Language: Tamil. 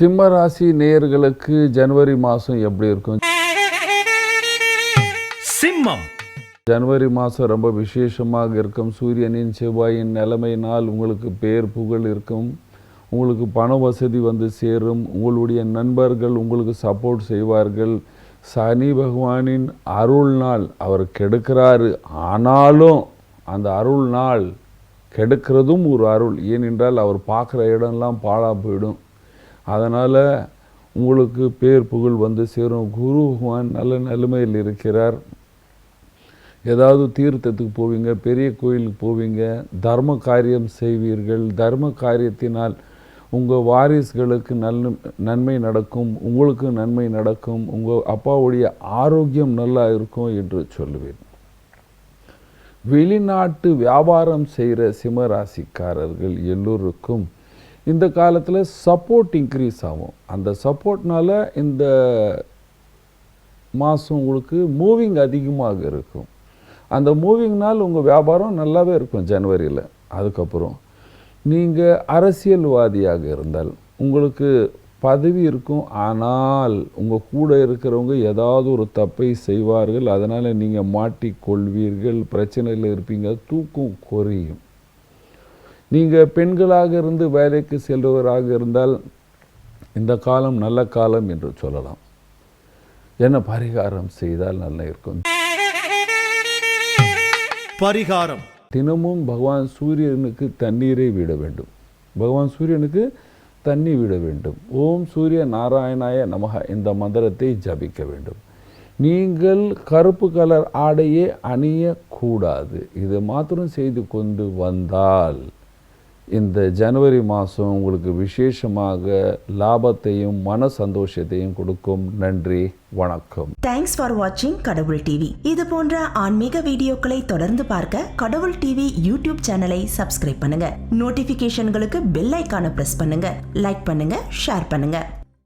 சிம்ம ராசி நேயர்களுக்கு ஜனவரி மாதம் எப்படி இருக்கும்? சிம்மம். ஜனவரி மாதம் ரொம்ப விசேஷமாக இருக்கும். சூரியனின் செவ்வாயின் நிலைமையினால் உங்களுக்கு பேர் புகழ் இருக்கும். உங்களுக்கு பண வசதி வந்து சேரும். உங்களுடைய நண்பர்கள் உங்களுக்கு சப்போர்ட் செய்வார்கள். சனி பகவானின் அருள் நாள் அவர் கெடுக்கிறாரு. ஆனாலும் அந்த அருள் நாள் கெடுக்கிறதும் ஒரு அருள். ஏனென்றால் அவர் பார்க்குற இடம்லாம் பாழா போயிடும். அதனால் உங்களுக்கு பேர் புகழ் வந்து சேரும். குரு பகவான் நல்ல நிலைமையில் இருக்கிறார். ஏதாவது தீர்த்தத்துக்கு போவீங்க பெரிய கோயிலுக்கு போவீங்க தர்ம காரியம் செய்வீர்கள். தர்ம காரியத்தினால் உங்கள் வாரிசுகளுக்கு நல் நன்மை நடக்கும் உங்களுக்கு நன்மை நடக்கும் உங்கள் அப்பாவுடைய ஆரோக்கியம் நல்லா இருக்கும் என்று சொல்லுவேன். வெளிநாட்டு வியாபாரம் செய்கிற சிம்மராசிக்காரர்கள் எல்லோருக்கும் இந்த காலத்தில் சப்போர்ட் இன்க்ரீஸ் ஆகும். அந்த சப்போர்ட்னால இந்த மாதம் உங்களுக்கு மூவிங் அதிகமாக இருக்கும். அந்த மூவிங்னால் உங்கள் வியாபாரம் நல்லாவே இருக்கும் ஜனவரியில். அதுக்கப்புறம் நீங்கள் அரசியல்வாதியாக இருந்தால் உங்களுக்கு பதவி இருக்கும். ஆனால் உங்கள் கூட இருக்கிறவங்க ஏதாவது ஒரு தப்பை செய்வார்கள். அதனால் நீங்கள் மாட்டிக்கொள்வீர்கள். பிரச்சனையில் இருப்பீங்க. தூக்கம் குறையும். நீங்கள் பெண்களாக இருந்து வேலைக்கு செல்பவராக இருந்தால் இந்த காலம் நல்ல காலம் என்று சொல்லலாம். என்ன பரிகாரம் செய்தால் நல்லா இருக்கும்? பரிகாரம். தினமும் பகவான் சூரியனுக்கு தண்ணீரை விட வேண்டும். பகவான் சூரியனுக்கு தண்ணி விட வேண்டும். ஓம் சூரிய நாராயணாய நமக இந்த மந்திரத்தை ஜபிக்க வேண்டும். நீங்கள் கருப்பு கலர் ஆடையே அணியக்கூடாது. இதை மாத்திரம் செய்து கொண்டு வந்தால் இந்த ஜனவரி மாதம் உங்களுக்கு விசேஷமாக லாபத்தையும் மன சந்தோஷத்தையும் கொடுக்கும். நன்றி வணக்கம். தேங்க்ஸ் ஃபார் வாட்சிங் கடவுள் டிவி. இது போன்ற ஆன்மீக வீடியோக்களை தொடர்ந்து பார்க்க கடவுள் டிவி யூடியூப் சேனலை சப்ஸ்கிரைப் பண்ணுங்க. நோட்டிபிகேஷன்களுக்கு பெல் ஐக்கான பிரஸ் பண்ணுங்க. லைக் பண்ணுங்க ஷேர் பண்ணுங்க.